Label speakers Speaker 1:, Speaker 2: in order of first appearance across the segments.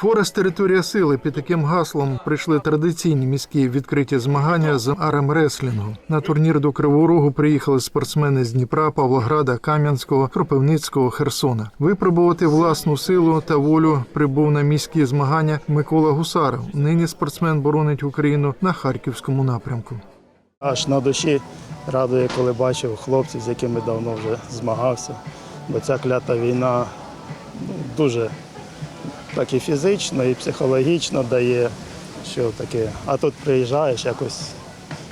Speaker 1: Форест територія сили під таким гаслом прийшли традиційні міські відкриті змагання з армреслінгу. На турнір до Кривого Рогу приїхали спортсмени з Дніпра, Павлограда, Кам'янського, Кропивницького, Херсона. Випробувати власну силу та волю прибув на міські змагання Микола Гусаров. Нині спортсмен боронить Україну на харківському напрямку.
Speaker 2: Аж на душі радує, коли бачив хлопців, з якими давно вже змагався. Бо ця клята війна ну, дуже так і фізично, і психологічно дає, що таке. А тут приїжджаєш якось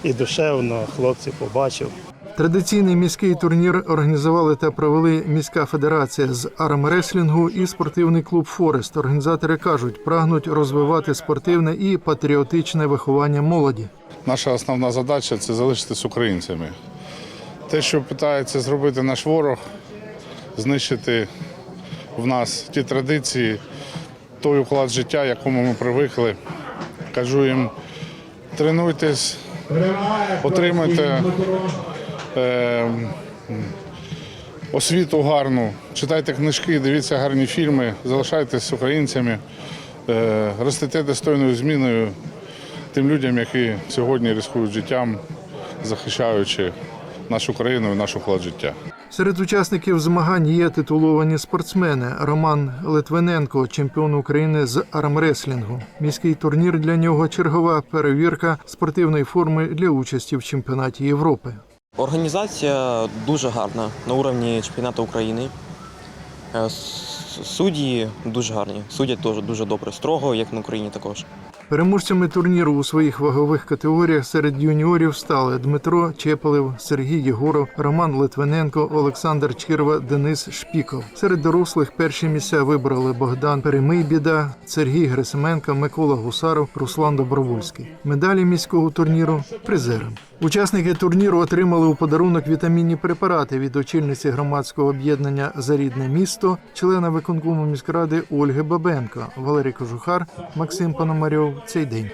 Speaker 2: і душевно, хлопців побачив.
Speaker 1: Традиційний міський турнір організували та провели міська федерація з армреслінгу і спортивний клуб Форест. Організатори кажуть, прагнуть розвивати спортивне і патріотичне виховання молоді.
Speaker 3: Наша основна задача це залишитись українцями. Те, що питається зробити наш ворог, знищити в нас ті традиції, той уклад життя, якому ми привикли. Кажу їм, тренуйтесь, отримайте е, освіту гарну, читайте книжки, дивіться гарні фільми, залишайтесь українцями, е, ростете достойною зміною тим людям, які сьогодні ризикують життям, захищаючи нашу країну і наш уклад життя.
Speaker 1: Серед учасників змагань є титуловані спортсмени Роман Литвиненко, чемпіон України з армреслінгу. Міський турнір для нього чергова перевірка спортивної форми для участі в чемпіонаті Європи.
Speaker 4: Організація дуже гарна на уровні чемпіонату України. Е, Судді дуже гарні. Судять теж дуже добре. Строго, як на Україні також.
Speaker 1: Переможцями турніру у своїх вагових категоріях серед юніорів стали Дмитро Чепелев, Сергій Єгоров, Роман Литвиненко, Олександр Чірва, Денис Шпіков. Серед дорослих перші місця вибрали Богдан Перемийбіда, Сергій Грисименко, Микола Гусаров, Руслан Добровольський. Медалі міського турніру призерам. Учасники турніру отримали у подарунок вітамінні препарати від очільниці громадського об'єднання за рідне місто, члена виконкому міськради Ольги Бабенко, Валерій Кожухар, Максим Пономарьов. Seiden.